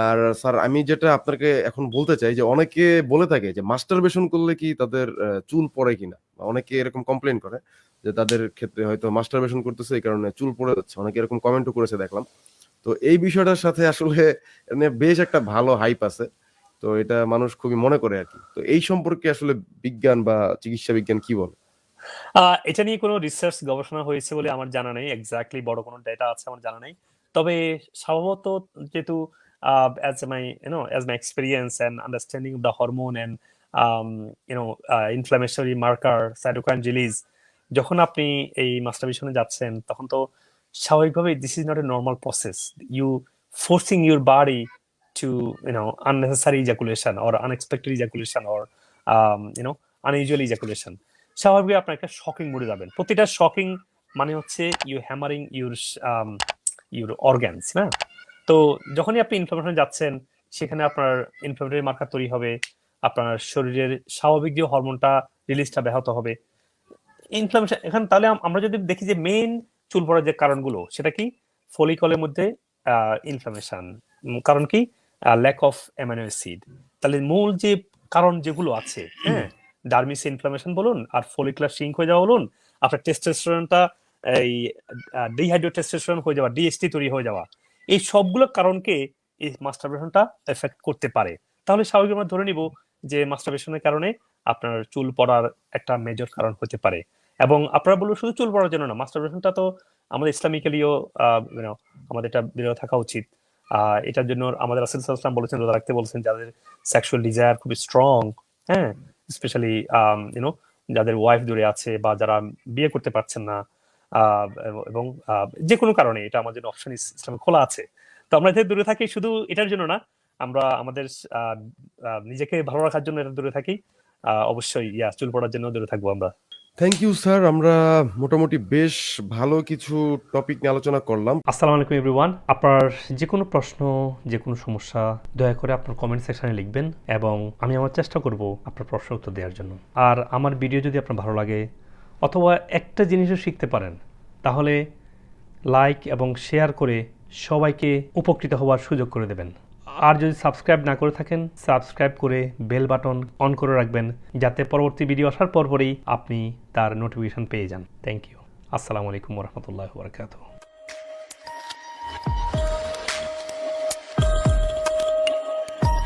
আর sir, আমি যেটা আপনাকে এখন বলতে চাই যে অনেকে বলে থাকে যে মাস্টারবেশন করলে কি তাদের চুল পড়ে কিনা? অনেকে এরকম কমপ্লেন করে যে তাদের ক্ষেত্রে হয়তো মাস্টারবেশন করতেছে এই কারণে চুল পড়ে যাচ্ছে। অনেকে এরকম কমেন্টও করেছে দেখলাম। তো এই বিষয়টার সাথে আসলে বেশ একটা ভালো হাইপ আছে। তো এটা মানুষ খুবই মনে করে আর কি। তো এই সম্পর্কে আসলে বিজ্ঞান বা চিকিৎসা বিজ্ঞান কি বলে? এটা নিয়ে কোনো রিসার্চ গবেষণা হয়েছে বলে আমার জানা নেই। এক্স্যাক্টলি বড় কোনো ডেটা আছে আমার জানা নেই। তবে স্বভাবত যেহেতু as my you know as my experience and understanding of the hormone and you know inflammationary marker cytokine release যখন আপনি এই মাস্টারবেশনে যাচ্ছেন তখন তো স্বাভাবিকভাবে this is not a normal process you forcing your body you know unnecessary ejaculation or unexpected ejaculation or um, you know unusual ejaculation. স্বাভাবিকভাবে আপনার একটা শকিং মোডে যাবেন। প্রতিটা শকিং মানে হচ্ছে you hammering your your organs না? তো যখনই আপনি ইনফ্লামেশন যাচ্ছেন, সেখানে আপনার ইনফ্লামেটরি মার্কার তৈরি হবে, আপনার শরীরের স্বাভাবিক যে হরমোনটা রিলিজটা ব্যাহত হবে। ইনফ্লামেশন এখন তাহলে আমরা যদি দেখি যে মেইন চুল পড়ার যে কারণগুলো, সেটা কি? ফলিকলের মধ্যে ইনফ্লামেশন কারণ কি? ল্যাক অফ অ্যামাইনো অ্যাসিড তাহলে মূল যে কারণ যেগুলো আছে হ্যাঁ? ডার্মিস ইনফ্লামেশন বলুন, আর ফলিকুলার সিঙ্ক হয়ে যাওয়া বলুন, আপনার টেস্টোস্টেরনটা এই ডিহাইড্রো টেস্টোস্টেরন হয়ে যাওয়া ডিএসটি তৈরি হয়ে যাওয়া। এই সবগুলো কারণকে এই মাস্টারবেশনটা এফেক্ট করতে পারে। তাহলে স্বাভাবিক আমরা ধরে নিব যে মাস্টারবেশনের কারণে আপনার চুল পড়ার একটা মেজর কারণ হতে পারে। এবং আপনারা বলব শুধু চুল পড়ার জন্য না মাস্টারবেশনটা তো আমাদের ইসলামিক্যালিও আমাদের এটা বিরত থাকা উচিত। এটার জন্য আমাদের রাসুল সাল্লাম বলেছেন, রোজা রাখতে বলেছেন, যাদের সেক্সুয়াল ডিজায়ার খুবই স্ট্রং হ্যাঁ? স্পেশালি ইউনো যাদের ওয়াইফ দূরে আছে বা যারা বিয়ে করতে পারছেন না এবং যে কোনো কারণে এটা আমাদের অপশন ইসলামে খোলা আছে। তো আমরা এতে দূরে থাকি শুধু এটার জন্য না আমরা আমাদের নিজেকে ভালো রাখার জন্য এটা দূরে থাকি। অবশ্যই ইয়া চুল পড়ার জন্য দূরে থাকব আমরা। থ্যাংক ইউ স্যার আমরা মোটামুটি বেশ ভালো কিছু টপিক নিয়ে আলোচনা করলাম। আসসালামু আলাইকুম এভরিওয়ান আপনার যে কোনো প্রশ্ন যে কোনো সমস্যা দয়া করে আপনার কমেন্ট সেকশনে লিখবেন এবং আমি আমার চেষ্টা করব আপনার প্রশ্ন উত্তর দেওয়ার জন্য। আর আমার ভিডিও যদি আপনার ভালো লাগে অথবা একটা জিনিসও শিখতে পারেন, তাহলে লাইক এবং শেয়ার করে সবাইকে উপকৃত হওয়ার সুযোগ করে দেবেন। আর যদি সাবস্ক্রাইব না করে থাকেন, সাবস্ক্রাইব করে বেল বাটন অন করে রাখবেন, যাতে পরবর্তী ভিডিও আসার পরপরই আপনি তার নোটিফিকেশান পেয়ে যান। থ্যাংক ইউ আসসালামু আলাইকুম রহমতুল্লাহ বরকাতুহ।